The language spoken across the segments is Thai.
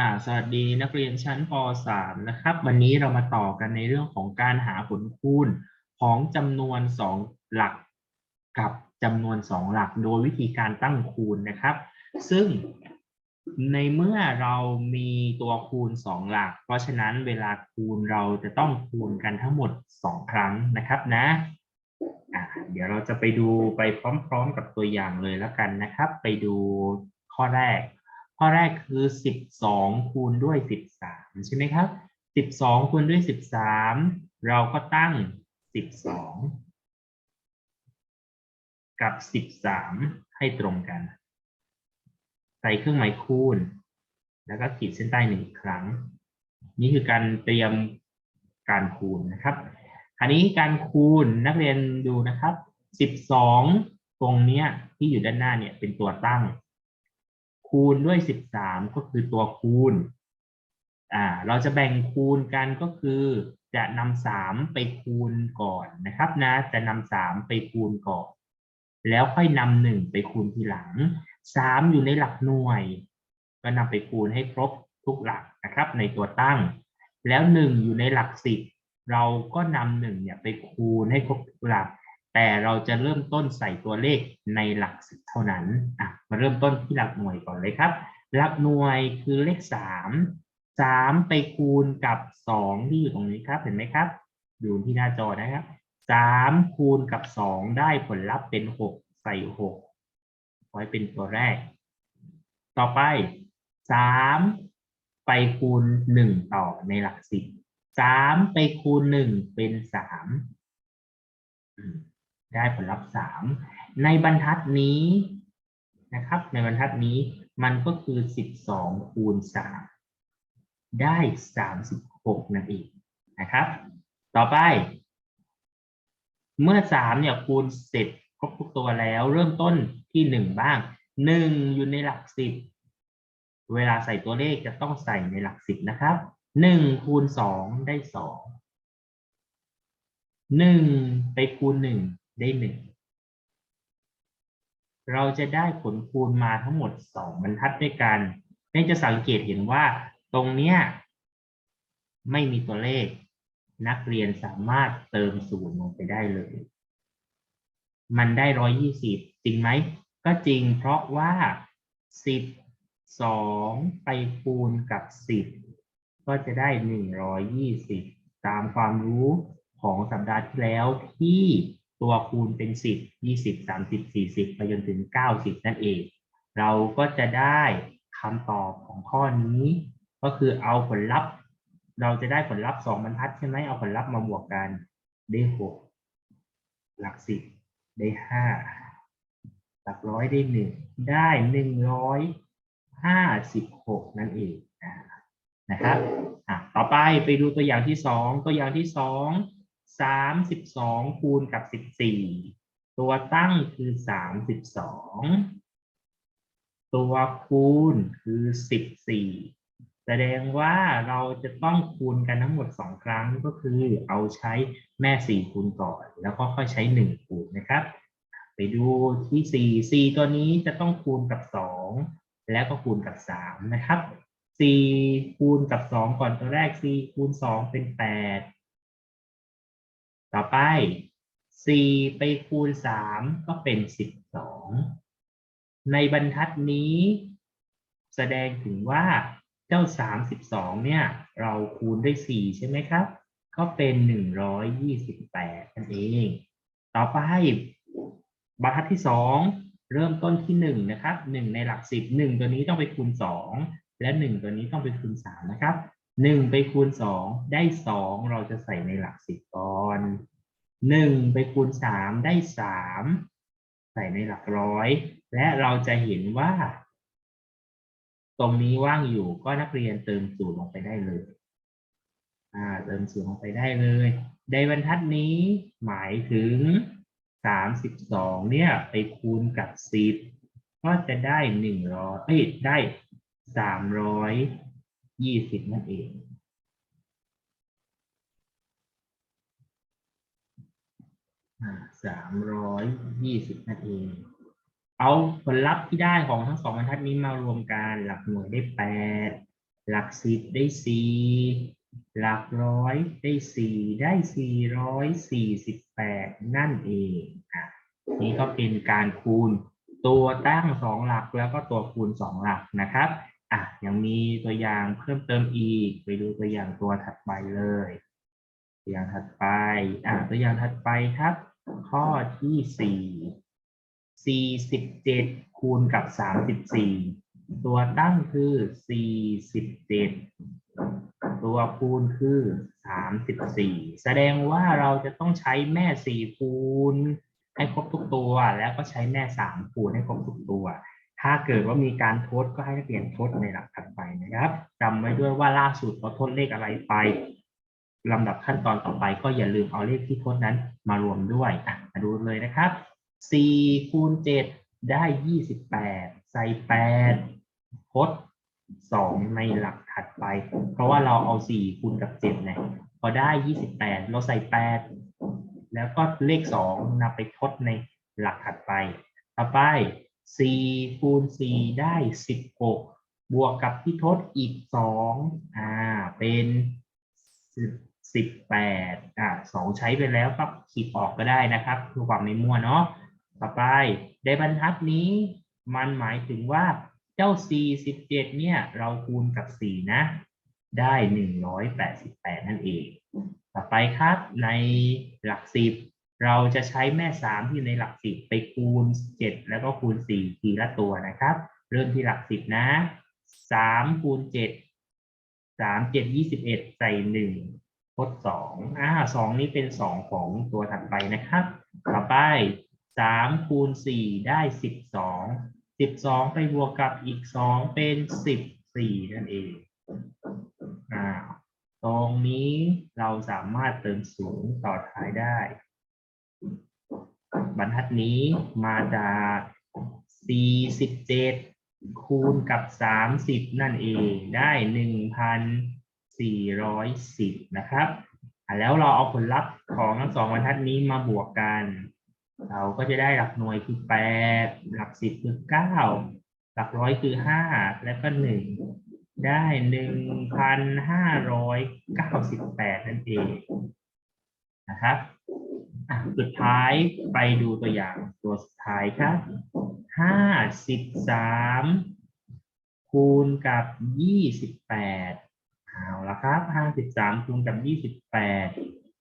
อ่าสวัสดีนักเรียนชั้นป .3 นะครับ วันนี้เรามาต่อกันในเรื่องของการหาผลคูณของจำนวน 2 หลักกับจำนวน 2 หลักโดยวิธีการตั้งคูณนะครับ ซึ่งในเมื่อเรามีตัวคูณ 2 หลัก เพราะฉะนั้นเวลาคูณเราจะต้องคูณกันทั้งหมด 2 ครั้งนะครับนะอ่าเดี๋ยวเราจะไปดูไปพร้อม ๆ กับตัวอย่างเลยแล้วกันนะครับ ไปดูข้อแรก ข้อแรกคือ 12 คูณด้วย 13 ใช่ไหมครับ 12 คูณด้วย 13 เราก็ตั้ง 12 กับ 13 ให้ตรงกัน ใส่เครื่องหมายคูณ แล้วก็ขีดเส้นใต้หนึ่งครั้ง นี่คือการเตรียมการคูณนะครับคราวนี้การคูณนักเรียนดูนะครับ 12 ตรงเนี้ยที่อยู่ด้านหน้าเนี่ยเป็นตัวตั้ง คูณด้วย 13 ก็คือตัวคูณอ่าเราจะแบ่งคูณกันก็คือจะนำ3ไปคูณก่อนนะครับนะ จะนำ3ไปคูณก่อน แล้วค่อยนำหนึ่งไปคูณทีหลัง3อยู่ในหลักหน่วย ก็นำไปคูณให้ครบทุกหลักนะครับ ในตัวตั้ง แล้ว1อยู่ในหลัก10เราก็นำหนึ่งเนี่ยไปคูณให้ครบทุกหลัก แต่เราจะเริ่มต้นใส่ตัวเลขในหลักสิบเท่านั้นอะมาเริ่มต้นที่หลักหน่วยก่อนเลยครับ หลักหน่วยคือเลขสามสามไปคูณกับสองที่อยู่ตรงนี้ครับเห็นไหมครับดูที่หน้าจอนะครับสามคูณกับสองได้ผลลัพธ์เป็นหกใส่หกไว้เป็นตัวแรก ต่อไปสามไปคูณหนึ่งต่อในหลักสิบสามไปคูณหนึ่งเป็นสาม ได้ผลลัพธ์สามในบรรทัดนี้นะครับ ในบรรทัดนี้มันก็คือสิบสองคูณสามได้สามสิบหกนั่นเองนะครับ ต่อไป เมื่อสามเนี่ยคูณเสร็จครบทุกตัวแล้วเริ่มต้นที่หนึ่งบ้างหนึ่งอยู่ในหลักสิบเวลาใส่ตัวเลขจะต้องใส่ในหลักสิบนะครับหนึ่งคูณสองได้สองหนึ่งไปคูณหนึ่ง ได้หนึ่งเราจะได้ผลคูณมาทั้งหมดสองบรรทัดด้วยกันนี่จะสังเกตเห็นว่าตรงเนี้ยไม่มีตัวเลข นักเรียนสามารถเติมศูนย์ลงไปได้เลย มันได้ร้อยยี่สิบจริงไหม ก็จริงเพราะว่าสิบสองไปคูณกับสิบก็จะได้หนึ่งร้อยยี่สิบตามความรู้ของสัปดาห์ที่แล้วที่ ตัวคูณเป็นสิบยี่สิบสามสิบสี่สิบไปจนถึงเก้าสิบนั่นเอง เราก็จะได้คำตอบของข้อนี้ ก็คือเอาผลลัพธ์ เราจะได้ผลลัพธ์สองบรรทัดใช่ไหมเอาผลลัพธ์มาบวกกันได้หกหลักสิบได้ห้าหลักร้อยได้หนึ่งได้หนึ่งร้อยห้าสิบหกนั่นเองนะครับต่อไปไปดูตัวอย่างที่สองตัวอย่างที่สอง สามสิบสองคูณกับสิบสี่ตัวตั้งคือสามสิบสองตัวคูณคือสิบสี่แสดงว่าเราจะต้องคูณกันทั้งหมดสองครั้งก็คือเอาใช้แม่สี่คูณก่อน แล้วก็ค่อยใช้หนึ่งคูณนะครับ ไปดูที่สี่สี่ตัวนี้จะต้องคูณกับสองแล้วก็คูณกับสามนะครับสี่คูณกับสองก่อนตัวแรกสี่คูณสองเป็นแปด ต่อไปสี่ไปคูณสามก็เป็นสิบสองในบรรทัดนี้ แสดงถึงว่าเจ้าสามสิบสองเนี่ย เราคูณด้วยสี่ใช่ไหมครับ ก็เป็นหนึ่งร้อยยี่สิบแปดนั่นเอง ต่อไปบรรทัดที่สองเริ่มต้นที่หนึ่งนะครับหนึ่งในหลักสิบหนึ่งตัวนี้ต้องไปคูณสองและหนึ่งตัวนี้ต้องไปคูณสามนะครับ หนึ่งไปคูณสองได้สองเราจะใส่ในหลักสิบก่อนหนึ่งไปคูณสามได้สามใส่ในหลักร้อย และเราจะเห็นว่า ตรงนี้ว่างอยู่ก็นักเรียนเติมศูนย์ลงไปได้เลยอ่าเติมศูนย์ลงไปได้เลย ในบรรทัดนี้หมายถึงสามสิบสองเนี่ยไปคูณกับสิบก็จะได้หนึ่งร้อยเอ้ยได้สามร้อย ยี่สิบนั่นเอง สามร้อยยี่สิบนั่นเอง เอาผลลัพธ์ที่ได้ของทั้งสองบรรทัดนี้มารวมกัน หลักหน่วยได้แปด หลักสิบได้สี่หลักร้อยได้สี่ได้สี่ร้อยสี่สิบแปดนั่นเองอะนี่ก็เป็นการคูณตัวตั้งสองหลักแล้วก็ตัวคูณสองหลักนะครับ ยังมีตัวอย่างเพิ่มเติมอีก ไปดูตัวอย่างตัวถัดไปเลย ตัวอย่างถัดไป อะตัวอย่างถัดไปครับ ข้อที่สี่สี่สิบเจ็ดคูณกับสามสิบสี่ตัวตั้งคือสี่สิบเจ็ดตัวคูณคือสามสิบสี่แสดงว่าเราจะต้องใช้แม่สี่คูณให้ครบทุกตัว แล้วก็ใช้แม่สามคูณให้ครบทุกตัว ถ้าเกิดว่ามีการทดก็ให้นักเรียนทดในหลักถัดไปนะครับจำไว้ด้วยว่าล่าสุดเราทดเลขอะไรไปลำดับขั้นตอนต่อไป ก็อย่าลืมเอาเลขที่ทดนั้นมารวมด้วยอะมาดูเลยนะครับ4คูณ7ได้ 28 ใส่ 8 ทด 2 ในหลักถัดไป เพราะว่าเราเอา 4 คูณกับ7เนี่ยพอได้ 28 เราใส่ 8 แล้วก็เลข 2นำไปทดในหลักถัดไป ต่อไป 4คูณ4ได้ 16 บวกกับที่ทดอีก 2 อ่า เป็นสิบแปดอ่าสองใช้ไปแล้วก็ขีดออกก็ได้นะครับเพื่อความไม่มั่วเนาะ ต่อไปในบรรทัดนี้มันหมายถึงว่าเจ้า 47 เนี่ย เราคูณกับ 4 นะ ได้ 188 นั่นเอง ต่อไปครับในหลัก 10 เราจะใช้แม่3ที่ในหลัก10ไปคูณ7แล้วก็คูณ4ทีละตัวนะครับ เริ่มที่หลัก10นะ3คูณ7สามเจ็ดยี่สิบเอ็ดใส่หนึ่งทดสองอ่าสองนี้เป็นสองของตัวถัดไปนะครับ ต่อไปสามคูณสี่ได้สิบสองสิบสองไปบวกกับอีกสองเป็นสิบสี่นั่นเองอ่าตรงนี้เราสามารถเติมศูนย์ต่อท้ายได้ บรรทัดนี้มาจากสี่สิบเจ็ดคูณกับสามสิบนั่นเองได้หนึ่งพันะครับ แล้วเราเอาผลลัพธ์ของทั้งสองบรรทัดนี้มาบวกกัน เราก็จะได้หลักหน่วยคือแปดหลักสิบคือเก้าหลักร้อยคือห้าแล้วก็หนึ่งได้หนึ่งพันห้าร้อยเก้าสิบแปดนั่นเองนะครับ สุดท้ายไปดูตัวอย่างตัวสุดท้ายครับห้าสิบสามคูณกับยี่สิบแปดเอาละครับห้าสิบสามคูณกับยี่สิบแปด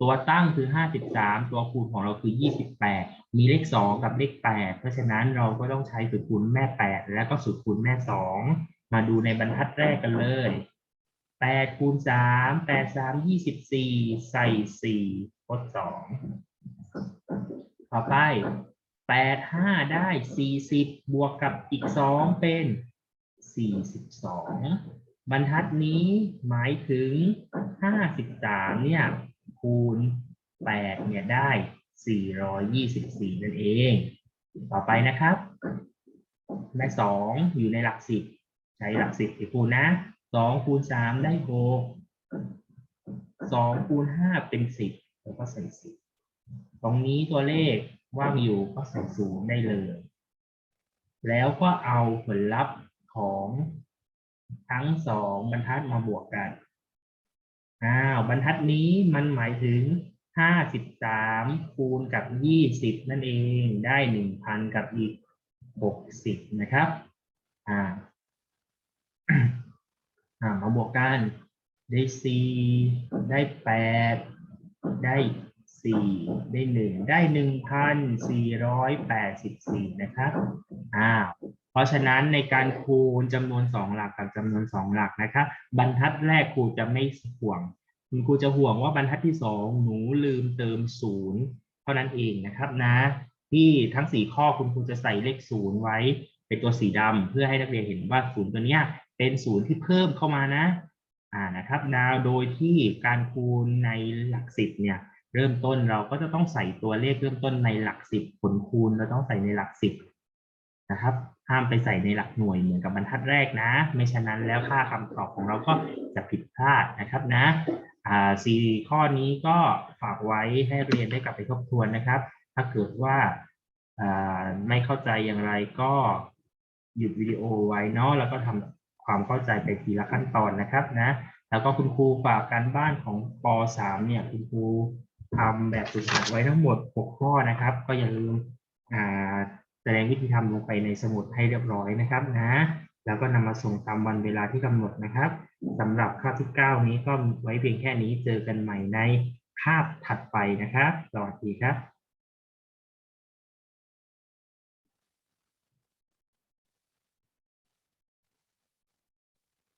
ตัวตั้งคือห้าสิบสามตัวคูณของเราคือยี่สิบแปดมีเลขสองกับเลขแปดเพราะฉะนั้นเราก็ต้องใช้สูตรคูณแม่แปดแล้วก็สูตรคูณแม่สองมาดูในบรรทัดแรกกันเลยแปดคูณสามแปดสามยี่สิบสี่ใส่สี่ทดสอง ต่อไปแปดห้าได้สี่สิบบวกกับอีกสองเป็นสี่สิบสองบรรทัดนี้หมายถึงห้าสิบสามเนี่ยคูณแปดเนี่ยได้สี่ร้อยยี่สิบสี่นั่นเอง ต่อไปนะครับแม่สองอยู่ในหลักสิบใช้หลักสิบคูณนะสองคูณสามได้หกสองคูณห้าเป็นสิบแล้วก็ใส่สิบ ตรงนี้ตัวเลขว่างอยู่ก็ใส่ศูนย์ได้เลย แล้วก็เอาผลลัพธ์ของทั้งสองบรรทัดมาบวกกัน อ้าว บรรทัดนี้มันหมายถึงห้าสิบสามคูณกับยี่สิบนั่นเองได้หนึ่งพันกับอีกหกสิบนะครับ อ่า อ่า มาบวกกัน ได้สี่ได้แปดได้ สี่ได้หนึ่งได้หนึ่งพันสี่ร้อยแปดสิบสี่นะครับอ้าวเพราะฉะนั้นในการคูณจำนวนสองหลักกับจำนวนสองหลักนะครับบรรทัดแรกครูจะไม่ห่วง คุณครูจะห่วงว่าบรรทัดที่สองหนูลืมเติมศูนย์เท่านั้นเองนะครับนะ ที่ทั้งสี่ข้อคุณครูจะใส่เลขศูนย์ไว้ เป็นตัวสีดำเพื่อให้นักเรียนเห็นว่าศูนย์ตัวเนี้ยเป็นศูนย์ที่เพิ่มเข้ามานะอ่านะครับดาวโดยที่การคูณในหลักสิบเนี่ย เริ่มต้นเราก็จะต้องใส่ตัวเลขเริ่มต้นในหลักสิบผลคูณเราต้องใส่ในหลักสิบนะครับห้ามไปใส่ในหลักหน่วยเหมือนกับบรรทัดแรกนะ ไม่ฉะนั้นแล้วค่าคำตอบของเราก็จะผิดพลาดนะครับนะอ่าสี่ข้อนี้ก็ฝากไว้ให้เรียนได้กลับไปทบทวนนะครับ ถ้าเกิดว่าอ่าไม่เข้าใจอย่างไรก็หยุดวิดีโอไว้เนาะแล้วก็ทำความเข้าใจไปทีละขั้นตอนนะครับนะ แล้วก็คุณครูฝากการบ้านของป .3 เนี่ยคุณครู ทำแบบฝึกหัดไว้ทั้งหมด 6 ข้อนะครับ ก็อย่าลืมแสดงวิธีทำลงไปในสมุดให้เรียบร้อยนะครับนะ แล้วก็นำมาส่งตามวันเวลาที่กำหนดนะครับสำหรับคาบที่ 9 นี้ก็ไว้เพียงแค่นี้เจอกันใหม่ในคาบถัดไปนะครับ สวัสดีครับ